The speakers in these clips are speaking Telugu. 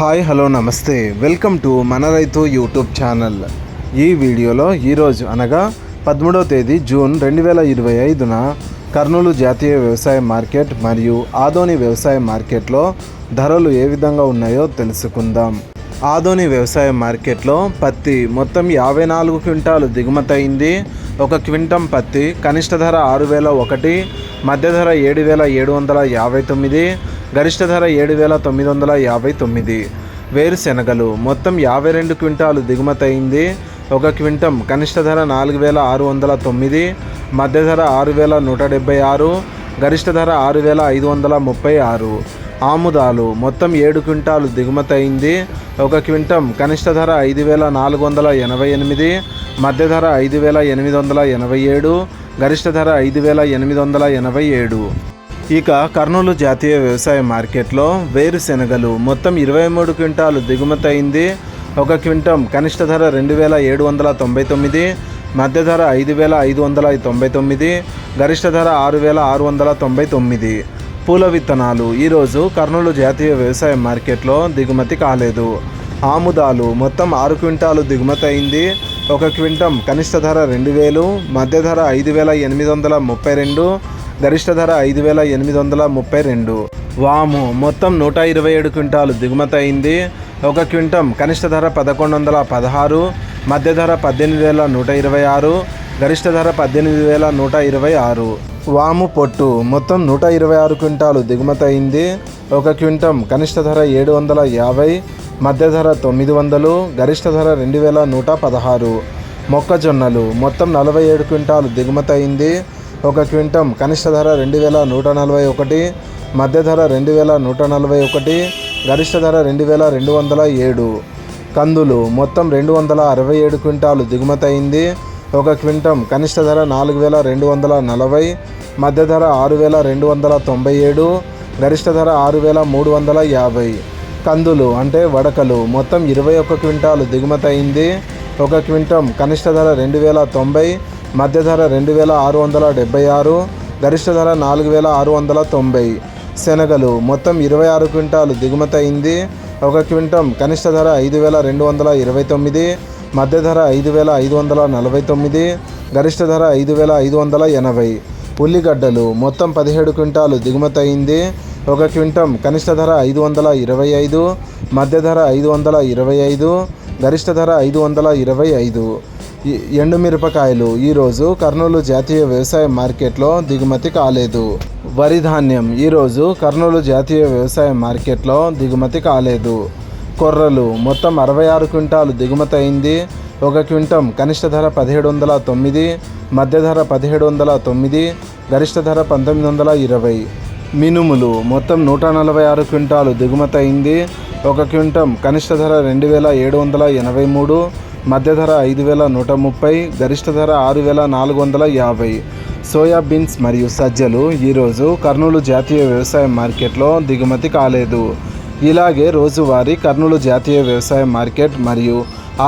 హాయ్ హలో నమస్తే. వెల్కమ్ టు మన రైతు యూట్యూబ్ ఛానల్. ఈ వీడియోలో ఈరోజు అనగా పదమూడవ తేదీ జూన్ రెండు వేల ఇరవై ఐదున కర్నూలు జాతీయ వ్యవసాయ మార్కెట్ మరియు ఆదోని వ్యవసాయ మార్కెట్లో ధరలు ఏ విధంగా ఉన్నాయో తెలుసుకుందాం. ఆదోని వ్యవసాయ మార్కెట్లో పత్తి మొత్తం యాభై నాలుగు క్వింటాలు దిగుమతయింది ఒక క్వింటం పత్తి కనిష్ట ధర ఆరు వేల ఒకటి మధ్య ధర ఏడు వేల ఏడు వందల యాభై తొమ్మిది గరిష్ట ధర ఏడు వేల తొమ్మిది వందల యాభై తొమ్మిది. వేరుశెనగలు. మొత్తం యాభై రెండు క్వింటాలు దిగుమతయింది. ఒక క్వింటం కనిష్ట ధర నాలుగు వేల ఆరు వందల తొమ్మిది. మధ్య ధర ఆరు వేల నూట డెబ్బై ఆరు. గరిష్ట ధర ఆరు వేల ఐదు వందల ముప్పై ఆరు. ఆముదాలు. మొత్తం ఏడు క్వింటాలు దిగుమతయింది. ఒక క్వింటం కనిష్ట ధర ఐదు వేల నాలుగు వందల ఎనభై ఎనిమిది. మధ్య ధర ఐదు వేల ఎనిమిది వందల ఎనభై ఏడు. గరిష్ట ధర ఐదు వేల ఎనిమిది వందల ఎనభై ఏడు. ఇక కర్నూలు జాతీయ వ్యవసాయ మార్కెట్లో వేరుశెనగలు మొత్తం ఇరవై మూడు క్వింటాలు దిగుమతి అయింది ఒక క్వింటం కనిష్ట ధర రెండు వేల ఏడు వందల తొంభై తొమ్మిది మధ్య ధర ఐదు వేల ఐదు వందల తొంభై తొమ్మిది గరిష్ట ధర ఆరు వేల ఆరు వందల తొంభై తొమ్మిది. పూల విత్తనాలు ఈరోజు కర్నూలు జాతీయ వ్యవసాయ మార్కెట్లో దిగుమతి కాలేదు. ఆముదాలు మొత్తం ఆరు క్వింటాలు దిగుమతి అయింది ఒక క్వింటం కనిష్ట ధర రెండు వేలు మధ్య ధర ఐదు వేల ఎనిమిది వందల ముప్పై రెండు గరిష్ట ధర ఐదు వేల ఎనిమిది వందల ముప్పై రెండు. వాము మొత్తం నూట ఇరవై ఏడు క్వింటాలు దిగుమతి అయింది. ఒక క్వింటం కనిష్ట ధర పదకొండు వందల పదహారు మధ్య ధర పద్దెనిమిది వేల నూట ఇరవై ఆరు గరిష్ట ధర పద్దెనిమిది వేల నూట ఇరవై ఆరు. వాము పొట్టు మొత్తం నూట ఇరవై ఆరు క్వింటాలు దిగుమతి అయింది. ఒక క్వింటం కనిష్ట ధర ఏడు వందల యాభై మధ్య ధర తొమ్మిది వందలు గరిష్ట ధర రెండు వేల నూట పదహారు. మొక్కజొన్నలు మొత్తం నలభై ఏడు క్వింటాలు దిగుమతి అయింది. ఒక క్వింటం కనిష్ట ధర రెండు వేల నూట నలభై ఒకటి మధ్య ధర రెండు వేల నూట నలభై ఒకటి గరిష్ట ధర రెండు వేల రెండు వందల ఏడు. కందులు మొత్తం రెండు వందల అరవై ఏడు క్వింటాలు దిగుమతి అయింది. ఒక క్వింటం కనిష్ట ధర నాలుగు వేల రెండు వందల నలభై మధ్య ధర ఆరు వేల రెండు వందల తొంభై ఏడు గరిష్ట ధర ఆరు వేల మూడు వందల యాభై. కందులు అంటే వడకలు మొత్తం ఇరవై ఒక్క క్వింటాలు దిగుమతి అయింది. ఒక క్వింటం కనిష్ట ధర రెండు వేల తొంభై మధ్య ధర రెండు వేల ఆరు వందల డెబ్బై ఆరు గరిష్ట ధర నాలుగు వేల ఆరు వందల తొంభై. శనగలు మొత్తం ఇరవై ఆరు క్వింటాలు దిగుమతి అయింది. ఒక క్వింటం కనిష్ట ధర ఐదు వేల రెండు వందల ఇరవై తొమ్మిది మధ్య ధర ఐదు వేల ఐదు వందల నలభై తొమ్మిది గరిష్ట ధర ఐదు వేల ఐదు వందల ఎనభై. ఉల్లిగడ్డలు మొత్తం పదిహేడు క్వింటాలు దిగుమతి అయింది. ఒక క్వింటం కనిష్ట ధర ఐదు వందల ఇరవై ఐదు మధ్య ధర ఐదు వందల ఇరవై ఐదు గరిష్ట ధర ఐదు వందల ఇరవై ఐదు. ఎండుమిరపకాయలు ఈరోజు కర్నూలు జాతీయ వ్యవసాయ మార్కెట్లో దిగుమతి కాలేదు. వరి ధాన్యం ఈరోజు కర్నూలు జాతీయ వ్యవసాయ మార్కెట్లో దిగుమతి కాలేదు. కొర్రలు మొత్తం అరవై ఆరు క్వింటాలు దిగుమతి అయింది. ఒక క్వింటం కనిష్ట ధర పదిహేడు వందల తొమ్మిది మధ్య ధర పదిహేడు వందల తొమ్మిది గరిష్ట ధర పంతొమ్మిది వందల ఇరవై. మినుములు మొత్తం నూట నలభై ఆరు క్వింటాలు దిగుమతి అయింది. ఒక క్వింటం కనిష్ట ధర రెండు వేల ఏడు వందల ఎనభై మూడు మధ్య ధర ఐదు వేల నూట ముప్పై గరిష్ట ధర ఆరు వేల నాలుగు వందల యాభై. సోయాబీన్స్ మరియు సజ్జలు ఈరోజు కర్నూలు జాతీయ వ్యవసాయ మార్కెట్లో దిగుమతి కాలేదు. ఇలాగే రోజువారీ కర్నూలు జాతీయ వ్యవసాయ మార్కెట్ మరియు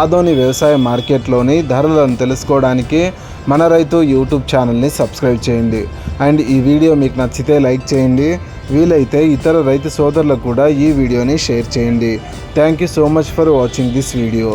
ఆదోని వ్యవసాయ మార్కెట్లోని ధరలను తెలుసుకోవడానికి మన రైతు యూట్యూబ్ ఛానల్ని సబ్స్క్రైబ్ చేయండి. అండ్ ఈ వీడియో మీకు నచ్చితే లైక్ చేయండి. వీలైతే ఇతర రైతు సోదరులకు కూడా ఈ వీడియోని షేర్ చేయండి. Thank you so much for watching this video.